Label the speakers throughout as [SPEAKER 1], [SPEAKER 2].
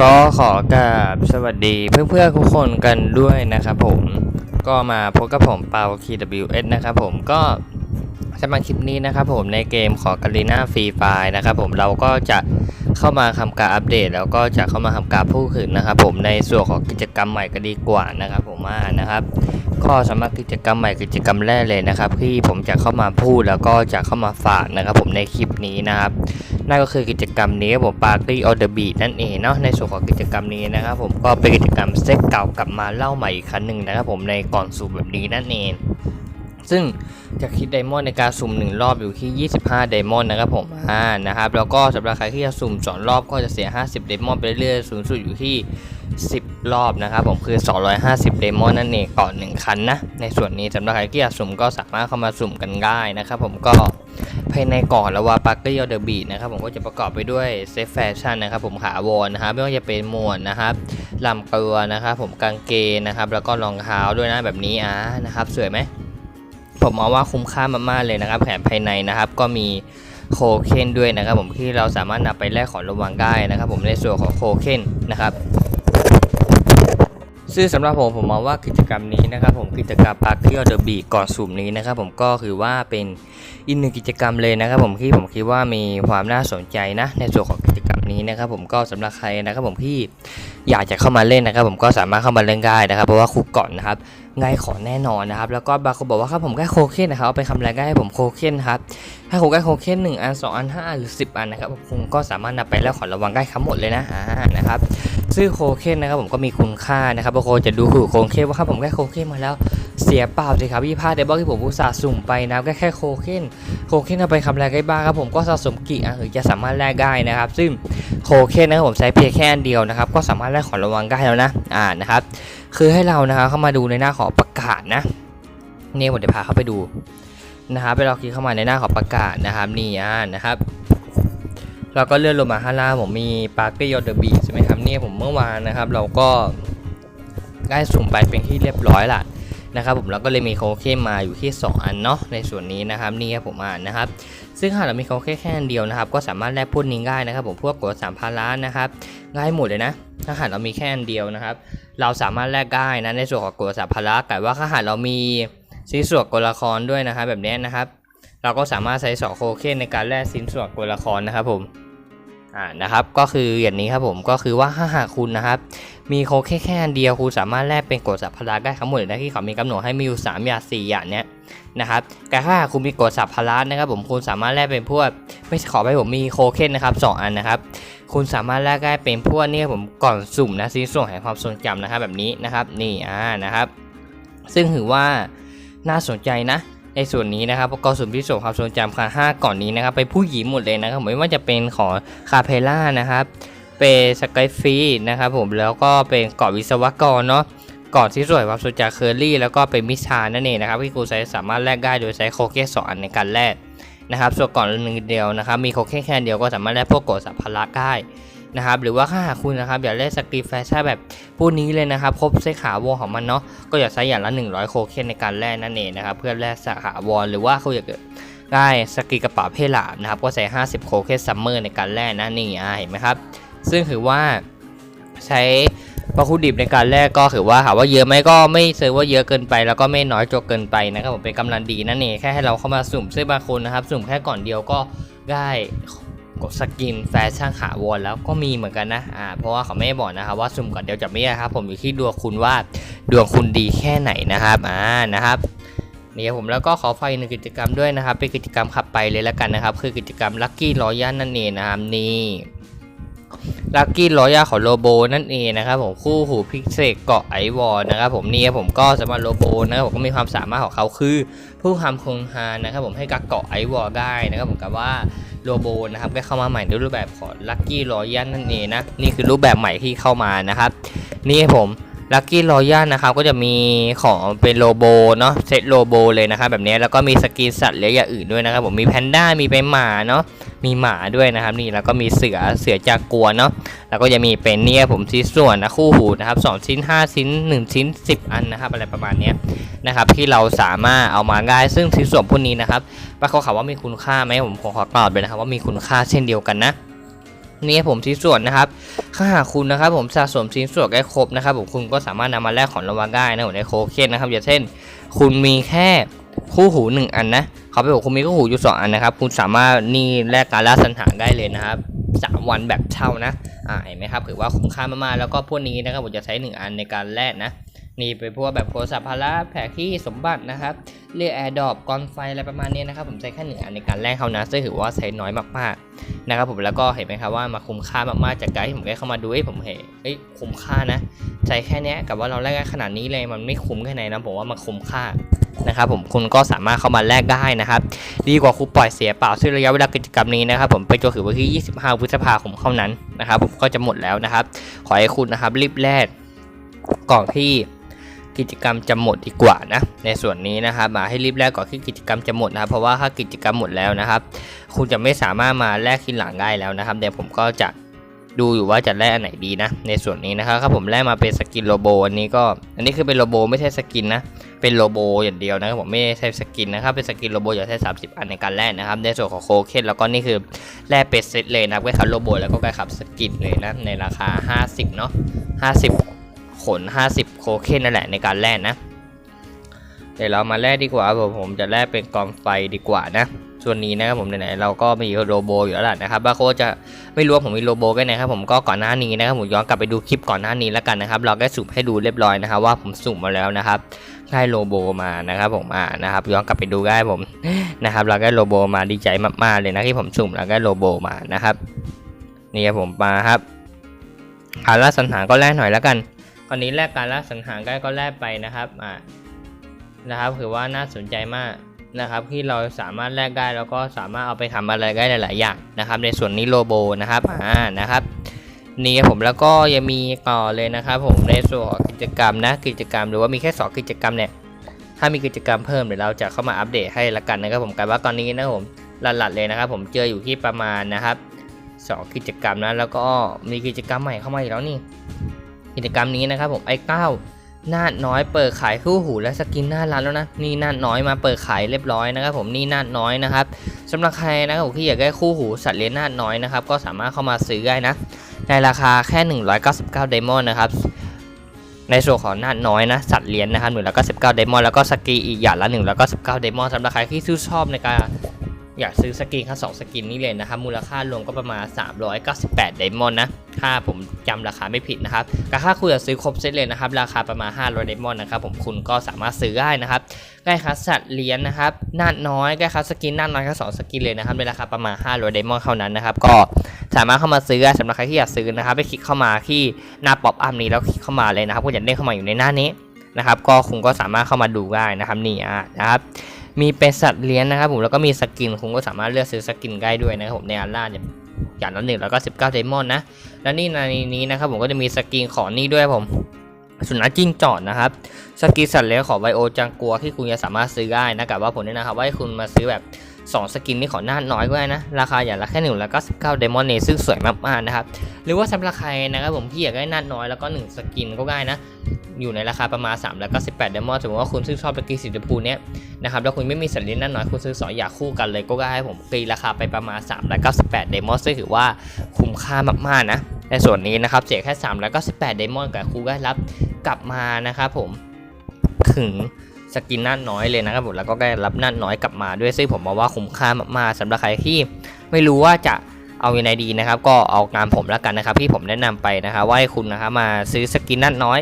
[SPEAKER 1] ก็ขอกราบสวัสดีเพื่อนๆทุกคนกันด้วยนะครับผมก็มาพบกับผมเปา KWS นะครับผมก็สำหรับคลิปนี้นะครับผมในเกมของกาลีน่าฟรีไฟนะครับผมเราก็จะเข้ามาทำการอัปเดต แล้วก็จะเข้ามาทำการพูดถึงนะครับผมในส่วนของกิจกรรมใหม่ก็ดีกว่านะครับผมว่านะครับก็สำหรับกิจกรรมใหม่กิจกรรมแรกเลยนะครับที่ผมจะเข้ามาพูดแล้วก็จะเข้ามาฝากนะครับผมในคลิปนี้นะครับ นั่นก็คือกิจกรรมนี้ครับผม Party on the Beat นั่นเองเนาะในส่วนของกิจกรรมนี้นะครับผมก็เป็นกิจกรรมเซ็ตเก่ากลับมาเล่าใหม่อีกครั้งหนึ่งนะครับผมในก่อนสุ่มแบบนี้นั่นเอง ซึ่งจะคิดไดมอนด์ในการสุ่ม 1 รอบอยู่ที่ 25 ไดมอนด์นะครับผมอ่านะครับแล้วก็สำหรับใครที่จะสุ่ม 2 รอบก็จะเสีย 50 ไดมอนด์ไปเรื่อยๆสูงสุดอยู่ที่ 10 รอบนะครับผมคือ 250 ไดมอนด์นั่นเองก่อน1คันนะในส่วนนี้สำหรับใครที่อยากสุ่มก็สามารถเข้ามาสุ่มกันได้นะครับผมก็ ภายในก่อนแล้วว่าปักกี้ออเดอร์บีนะครับผมก็จะประกอบไปด้วยเซฟแฟชั่นนะครับผมขาวอนนะครับไม่ว่าจะเป็นหมวดนะครับลำเกลนะครับผมกางเกงนะครับ แล้วก็รองเท้าด้วยนะแบบนี้อ่านะครับสวยไหมผมมองว่าคุ้มค่ามากๆเลยนะครับแถมภายในนะครับ ก็มีโคเคนด้วยนะครับ ผมที่เราสามารถนำไปแลกของรางวัลได้นะครับ ผมในส่วนของโคเคนนะครับ ซึ่งสำหรับผมผมมองว่ากิจกรรมนี้นะครับผมกิจกรรมปาร์ตี้ออเดอร์บีก่อนสุ่มนี้นะครับผมก็คือว่าเป็นอีกหนึ่งกิจกรรมเลยนะครับผมที่ผมคิดว่ามีความน่าสนใจนะ ในส่วนของกิจกรรมนี้นะครับผมก็สำหรับใครนะครับผมที่อยากจะเข้ามาเล่นนะครับ ผมก็สามารถเข้ามาเล่นได้นะครับ เพราะว่าคุกก่อนนะครับง่ายขอแน่นอนนะครับ แล้วก็บางคนบอกว่าครับผมแค่โคเคนนะครับเอาไปทำอะไรกให้ผมโคเคนครับถ้าผมแค่โคเคนหนึ่งอันสองอันห้าอันหรือสิบอันนะครับผมก็สามารถนำไปแล้วขอระวังได้ทั้งหมดเลยนะอ่านะครับ ซึ่งโคเคนนะครับผมก็มีคุณค่านะครับบางคนจะดูคือโคเคนว่าครับผมแค่โคเคนมาแล้วเสียเปล่าสิครับพี่พาดเดบอลที่ผมอุตส่าห์สุ่มไปนะแค่แค่โคเคนโคเคนเอาไปทำอะไรได้บ้างครับผมก็สะสมกี่อันหรือจะสามารถแลกได้นะครับ ซึ่งโคเคนนะครับผมใช้เพียงแค่อันเดียวนะครับก็สามารถแลกของรางวัลได้แล้วนะอ่านะครับคือให้เรานะครับเข้ามาดูในหน้าของประกาศนะนี่ผมจะพาเข้าไปดูนะครับไปเราคลิกเข้ามาในหน้าของประกาศนะครับนี่อ่านะครับเราก็เลื่อนลงมาข้างล่างผมมีปาร์ตี้ยอดเดอร์บีใช่ไหมครับ เนี่ยผมเมื่อวานนะครับ เราก็ได้สุ่มไปเป็นที่เรียบร้อยละนะครับผมเราก็เลยมีโคเคนมาอยู่ที่ 2 อันเนาะในส่วนนี้นะครับนี่ครับผมอ่านนะครับ ซึ่งหากเรามีโคเคนแค่อันเดียวนะครับ ก็สามารถแลกพวกนี้ได้นะครับ ผมพวกกดสามพันล้านนะครับง่ายหมดเลยนะถ้าหากเรามีแค่อันเดียวนะครับ เราสามารถแลกได้นะในส่วนของกดสามพันล้านแต่ว่าถ้าหากเรามีซีส่วนกดละครด้วยนะครับแบบนี้นะครับ เราก็สามารถใช้สองโคเคนในการแลกสินส่วนกดละครนะครับผม อ่านะครับก็คืออย่างนี้ครับผมก็คือว่าถ้าหากคุณนะครับมีโคแค่แค่อันเดียวคุณสามารถแลกเป็นกดสัพพลาได้ทั้งหมดเลยนะที่เขามีกำหนดให้มีอยู่3อย่าง4อย่างเนี้ยนะครับแต่ถ้าหากคุณมีกดสัพพลานะครับผมคุณสามารถแลกเป็นพวกไม่ขอไปผมมีโคเคนนะครับสองอันนะครับคุณสามารถแลกได้เป็นพวกนี่ผมก่อนสุ่มนะซีส่วนแห่งความทรงจำนะครับแบบนี้นะครับนี่อ่านะครับ ซึ่งถือว่าน่าสนใจนะ ในส่วนนี้นะครับก็สุ่มที่ส่งความทรงจำค่ะห้าก่อนนี้นะครับ ไปผู้หญิงหมดเลยนะครับไม่ว่าจะเป็นของคาเพล่านะครับเป็นสกายฟีนะครับผมแล้วก็เป็นเกาะวิศวกรเนาะเกาะที่สวยความทรงจำเคอรี่แล้วก็เป็นมิชานั่นเองนะครับที่ครูใช้สามารถแลกได้โดยใช้โคเกสองอันในการแลกนะครับส่วนก่อนหนึ่งเดียวนะครับมีโคเกตแค่เดียวก็สามารถแลกพวกโกสัพพละได้ นะครับหรือว่าถ้าหากคุณนะครับอยากได้สกรีนแฟชั่นแบบพวกนี้เลยนะครับครบเส้ขาวงของมันเนาะก็อย่าใช้อย่างละ 100 โคเคนในการแลกนั่นเองนะครับเพื่อแลกสาขาวรหรือว่าเขาอยากได้สกีกระเป๋าเพลาบนะครับก็ใช้50 โคเคนซัมเมอร์ในการแลกนะนี่อ่าเห็นไหมครับซึ่งถือว่าใช้วัตถุดิบในการแลกก็ถือว่าถาว่าเยอะไหมก็ไม่เซอร์ว่าเยอะเกินไป แล้วก็ไม่น้อยจนเกินไปนะครับผมเป็นกำลังดีนั่นเองแค่ให้เราเข้ามาสุ่มซึ่งบางคนนะครับ สุ่มแค่ก่อนเดียวก็ได้ สกินแฟชั่นขาวรแล้วก็มีเหมือนกันนะอ่าเพราะว่าเขาไม่ได้บอกนะครับว่าสุ่มก่อนเดียวจะไม่ครับผมอยู่ที่ดวงคุณว่าดวงคุณดีแค่ไหนนะครับอ่านะครับนี่ครับผมแล้วก็ขอไฟหนึ่งกิจกรรมด้วยนะครับ เป็นกิจกรรมขับไปเลยแล้วกันนะครับ คือกิจกรรมลัคกี้รอยัลนั่นเองนะครับนี่ลัคกี้รอยัลของโลโบนั่นเองนะครับผมคู่หูพิกเซกเกาะไอวอลนะครับผมนี่ผมก็สำหรับโลโบนะครับผมก็มีความสามารถของเขาคือ ผู้ทำโครงฮานนะครับผมให้กับเกาะไอวอลได้นะครับผมกับว่า โลโบนะครับได้เข้ามาใหม่ในรูปแบบของลัคกี้รอยัลนั่นเองนะนี่คือรูปแบบใหม่ที่เข้ามานะครับ นี่ผม ลัคกี้รอยัลนะครับก็จะมีของเป็นโลโบเนาะเซตโลโบเลยนะครับแบบนี้แล้วก็มีสกินสัตว์เลี้ยงอย่างอื่นด้วยนะครับผมมีแพนด้ามีเป็นหมาเนาะมีหมาด้วยนะครับนี่แล้วก็มีเสือเสือจากกัวเนาะแล้วก็จะมีเป็นเนี่ยผมชิ้นส่วนนะคู่หูนะครับสองชิ้น 5 ชิ้น 1 ชิ้น 10 อันนะครับอะไรประมาณนี้นะครับที่เราสามารถเอามาได้ซึ่งชิ้นส่วนพวกนี้นะครับป้าเขาข่าวว่ามีคุณค่าไหมผมขอขอตอบเลยนะครับว่ามีคุณค่าเช่นเดียวกันนะ นี่ผมชิ้นส่วนนะครับถ้าหากคุณนะครับผมสะสมชิ้นส่วนได้ครบนะครับผมคุณก็สามารถนำมาแลกของรางวัลได้นะผมในโคเคนนะครับอย่างเช่น คุณมีแค่คู่หูหนึ่งอันนะเขาไปบอกคุณมีคู่หูอยู่สองอันนะครับ คุณสามารถนี่แลกการล่าสังหาได้เลยนะครับสามวันแบบเช่านะอ่าเห็นไหมครับถือว่าคุ้มค่ามากๆแล้วก็พวกนี้นะครับผมจะใช้หนึ่งอันในการแลกนะ นี่เป็นพวกแบบโทรศัพท์พาระแผกที่สมบัตินะครับเรียกแอร์ดอปกอนไฟอะไรประมาณนี้นะครับ ผมใช้แค่หนึ่งอันในการแลกเขานะซึ่งถือว่าใช้น้อยมากๆนะครับ ผมแล้วก็เห็นไหมครับว่ามาคุ้มค่ามากๆจากการที่ผมได้เข้ามาดูเอ้ผมเห็นเอ้ยคุ้มค่านะใช้แค่นี้กับว่าเราแลกขนาดนี้เลยมันไม่คุ้มแค่ไหนนะผมว่ามันคุ้มค่านะครับผมคุณก็สามารถเข้ามาแลกได้นะครับ ดีกว่าคุณปล่อยเสียเปล่าซึ่งระยะเวลากิจกรรมนี้นะครับ ผมไปจนถึงวันที่ 25 พฤษภาคมเท่านั้นนะครับ ผมก็จะหมดแล้วนะครับ ขอให้คุณนะครับรีบแลกก่อนที่ กิจกรรมจะหมดดีกว่านะ ในส่วนนี้นะครับมาให้รีบแลกก่อนที่กิจกรรมจะหมดนะครับเพราะว่าถ้ากิจกรรมหมดแล้วนะครับ คุณจะไม่สามารถมาแลกทีหลังได้แล้วนะครับเดี๋ยวผมก็จะดูอยู่ว่าจะแลกอันไหนดีนะ ในส่วนนี้นะครับถ้าผมแลกมาเป็นสกินโลโบอันนี้ก็อันนี้คือเป็นโลโบไม่ใช่สกินนะเป็นโลโบอย่างเดียวนะครับผมไม่ใช่สกินนะครับเป็นสกินโลโบอย่าใช้30 อันในการแลกนะครับ ในส่วนของโคเคนแล้วก็นี่คือแลกเป็นเซตเลยนะครับไว้ขับโลโบแล้วก็ไว้ขับสกินเลยนะในราคา 50เนาะ50 ขน 50 โคเคนนั่นแหละในการแลกนะ เดี๋ยวเรามาแลกดีกว่าผมผมจะแลกเป็นกองไฟดีกว่านะส่วนนี้นะครับผมไหนๆเราก็มีโลโบอยู่แล้วล่ะนะครับบางคนจะไม่รู้ว่าผมมีโลโบกันนะครับผมก็ก่อนหน้านี้นะครับผมย้อนกลับไปดูคลิปก่อนหน้านี้แล้วกันนะครับ เราได้สุ่มให้ดูเรียบร้อยนะครับว่าผมสุ่มมาแล้วนะครับได้โลโบมานะครับผมอ่านะครับย้อนกลับไปดูได้ผมนะครับเราได้โลโบมาดีใจมากๆเลยนะที่ผมสุ่มแล้วได้โลโบมานะครับนี่ครับผมมาครับการล่าสังหาก็แลกหน่อยแล้วกัน อนนี้แลกการล่าสังหารก็ก็แลกไปนะครับอ่านะครับถือว่าน่าสนใจมากนะครับที่เราสามารถแลกได้แล้วก็สามารถเอาไปทำอะไรได้หลาย ๆ อย่างนะครับ ในส่วนนี้โลโบนะครับอ่านะครับนี่ครับผมแล้วก็ยังมีต่อเลยนะครับ ผมในส่วนของกิจกรรมนะกิจกรรม หรือว่ามีแค่2กิจกรรมเนี่ยถ้ามีกิจกรรมเพิ่มเดี๋ยวเราจะเข้ามาอัปเดตให้ละกันนะครับ ผมกันว่าตอนนี้นะครับผมหลัดๆเลยนะครับ ผมเจออยู่ที่ประมาณนะครับสองกิจกรรมนะแล้วก็มีกิจกรรมใหม่เข้ามาอีกแล้วนี่ กิจกรรมนี้นะครับผมไอ้เก้านาดน้อยเปิดขายคู่หูและสกินหน้าร้านแล้วนะนี่นาดน้อยมาเปิดขายเรียบร้อยนะครับผมนี่นาดน้อยนะครับสำหรับใครนะครับผมที่อยากได้คู่หูสัตว์เลี้ยงนาดน้อยนะครับก็สามารถเข้ามาซื้อได้นะในราคาแค่ 199ไดมอนด์นะครับในส่วนของนาดน้อยนะสัตว์เลี้ยงนะครับ199ไดมอนด์แล้วก็สกีอีกอย่างละ199ไดมอนด์สำหรับใครที่ชื่นชอบในการ อยากซื้อสกินค่าสองสกินนี้เลยนะครับ มูลค่ารวมก็ประมาณ 398ไดมอนด์นะ ถ้าผมจำราคาไม่ผิดนะครับแต่ถ้าคุณอยากซื้อครบเซตเลยนะครับ ราคาประมาณ 500ไดมอนด์นะครับ ผมคุณก็สามารถซื้อได้นะครับใกล้คัสสัตว์เลี้ยงนะครับนาน้อยใกล้คัสสกินนาน้อยแค่สองสกินเลยนะครับในราคาประมาณ 500ไดมอนด์เท่านั้นนะครับ ก็สามารถเข้ามาซื้อสำหรับใครที่อยากซื้อนะครับ ไปคลิกเข้ามาที่หน้าป๊อปอัพนี้แล้วคลิกเข้ามาเลยนะครับคุณจะเด้งเข้ามาอยู่ในหน้านี้นะครับ ก็คุณก็สามารถเข้ามาดูได้นะครับนี่นะครับ มีเป็นสัตว์เลี้ยงนะครับผมแล้วก็มีสกินคุณก็สามารถเลือกซื้อสกินได้ด้วยนะครับผมในอัลล่าเนี่ยอย่างละหนึ่งแล้วก็สิบเก้าไดมอนด์นะและนี่ในนี้นะครับผมก็จะมีสกินของนี่ด้วยผมสุนัขจิ้งจอดนะครับสกินสัตว์เลี้ยงของไบโอจังกัวที่คุณจะสามารถซื้อได้นะกับว่าผมเนี่ยนะครับว่าให้คุณมาซื้อแบบ 2 สกินนี่ขอหน้าน้อยก็ได้นะ ราคาอย่างละแค่หนึ่งแล้วก็สิบเก้าไดมอนด์เนซึ่งสวยมากๆนะครับ หรือว่าสำหรับใครนะครับผมที่อยากได้หน้าน้อยแล้วก็ 1 สกินก็ได้นะ อยู่ในราคาประมาณ 3 แล้วก็ 18ไดมอนด์สมมติว่าคุณซื้อชอบสกินสีชมพูเนี้ยนะครับแล้วคุณไม่มีสัตว์เลี้ยงหน้าน้อยคุณซื้อสองอยางคู่กันเลยก็ได้ผมตีราคาไปประมาณ3แล้วก็18ไดมอนซึ่งถือว่าคุ้มค่ามากๆนะในส่วนนี้นะครับเสียแค่3แล้วก็18ไดมอนกับครูได้รับกลับมานะครับผมถึง สกินหน้าน้อยเลยนะครับผมแล้วก็ได้รับหน้าน้อยกลับมาด้วยซึ่งผมมองว่าคุ้มค่ามากๆสำหรับใครที่ไม่รู้ว่าจะเอายังไงดีนะครับ ก็เอางานผมแล้วกันนะครับ ที่ผมแนะนำไปนะครับว่าให้คุณนะครับมาซื้อสกินหน้าน้อย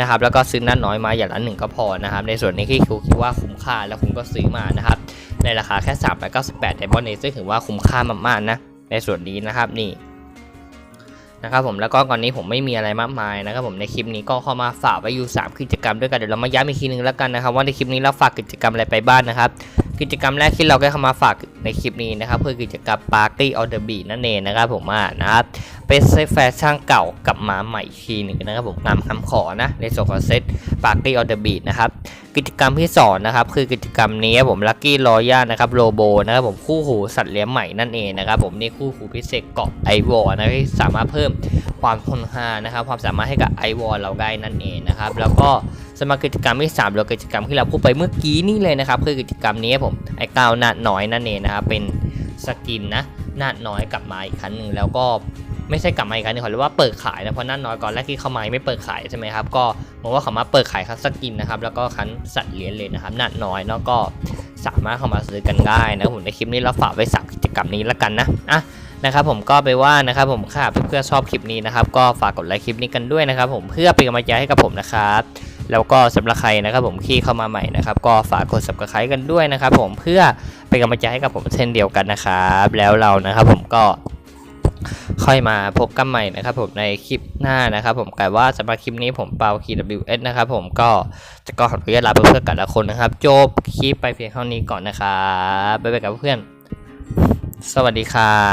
[SPEAKER 1] นะครับแล้วก็ซื้อน้าน้อยมาอย่างละหนึ่งก็พอนะครับ ในส่วนนี้ที่คุณคิดว่าคุ้มค่าแล้วคุณก็ซื้อมานะครับ ในราคาแค่3 9 8ไดมอนด์เนซึ่งถือว่าคุ้มค่ามากๆนะในส่วนนี้นะครับนี่ นะครับผมแล้วก็ก่อนนี้ผมไม่มีอะไรมากมายนะครับผมในคลิปนี้ก็เข้ามาฝากไว้อยู่ 3 กิจกรรมด้วยกันเดี๋ยวเรามาย้ำอีกทีนึงแล้วกันนะครับว่าในคลิปนี้เราฝากกิจกรรมอะไรไปบ้างนะครับ กิจกรรมแรกที่เราได้เข้ามาฝากในคลิปนี้นะครับคือกิจกรรม Party on the Beach นั่นเองนะครับผมอ่านะครับเป็นเซตแฟชั่นเก่ากับมาใหม่ทีหนึ่งนะครับผมงามคำขอนะในส่วนของเซต Party on the Beach นะครับกิจกรรมที่สองนะครับคือกิจกรรมนี้ผม Lucky Royal นะครับโลโบนะครับผมคู่หูสัตว์เลี้ยงใหม่นั่นเองนะครับผมนี่คู่หูพิเศษเกาะไอวอลนะที่สามารถเพิ่มความทนทานนะครับความสามารถให้กับไอวอลเราได้นั่นเองนะครับแล้วก็ สมากิจกรรมที่3เรากิจกรรมที่เราพูดไปเมื่อกี้นี่เลยนะครับคือกิจกรรมนี้ผมไอ้ก้าวนาน้อยนั่นเองนะครับเป็นสกินนะหนาน้อยกลับมาอีกครั้งหนึ่งแล้วก็ไม่ใช่กลับมาอีกครั้งหนึงขอเรียกว่าเปิดขายนะเพราะนั่นน้อยก่อนแรกที่เข้ามาไม่เปิดขายใช่ไหมครับก็ผมว่าเขามาเปิดขายคัสกินนะครับแล้วก็คันสัตว์เลี้ยงเลยนะครับนัดน้อยเนาะก็สามารถเข้ามาซื้อกันได้นะผมในคลิปนี้เราฝากไว้สามกิจกรรมนี้แล้วกันนะอะนะครับผมก็ไปว่านะครับผมค่ะเพื่อนๆชอบคลิปนี้นะครับ ก็ฝากกดไลค์คลิปนี้กันด้วยนะครับ ผมเพื่อเป็นกำลังใจให้กับผมนะครับ แล้วก็สำหรับใครนะครับผมที่เข้ามาใหม่นะครับ ก็ฝากกด subscribe กันด้วยนะครับ ผมเพื่อเป็นกำลังใจให้กับผมเช่นเดียวกันนะครับ แล้วเรานะครับผมก็ค่อยมาพบกันใหม่นะครับผมในคลิปหน้านะครับผมแต่ว่าสำหรับคลิปนี้ผมเปา KWS นะครับผมก็จะก็ขออนุญาตลาเพื่อนๆกันละคนนะครับ จบคลิปไปเพียงเท่านี้ก่อนนะครับบ๊ายบายกับเพื่อน สวัสดีครั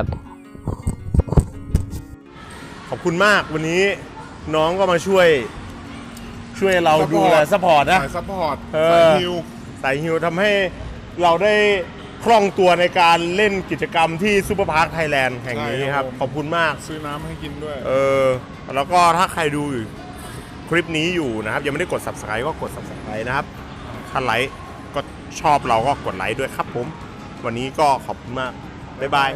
[SPEAKER 1] บ
[SPEAKER 2] ขอบคุณมากวันนี้น้องก็มาช่วย ช่วยเรา
[SPEAKER 3] Support
[SPEAKER 2] ดูแลซัพพอร์ตนะ
[SPEAKER 3] สายซัพพอร์ต
[SPEAKER 2] เออ
[SPEAKER 3] สายฮิว
[SPEAKER 2] สายฮิวทำให้เราได้คล่องตัวในการเล่นกิจกรรมที่ซูเปอร์พาร์คไทยแลนด์แห่งนี้ครับ ขอบคุณมาก
[SPEAKER 3] ซื้อน้ำให้กินด้วย
[SPEAKER 2] เออ แล้วก็ถ้าใครดูอยู่คลิปนี้อยู่นะครับ ยังไม่ได้กด subscribe ก็กด subscribe นะครับ ถ้าไลค์ก็ชอบเราก็กดไลค์ด้วยครับผม วันนี้ก็ขอบคุณมาก บ๊ายบาย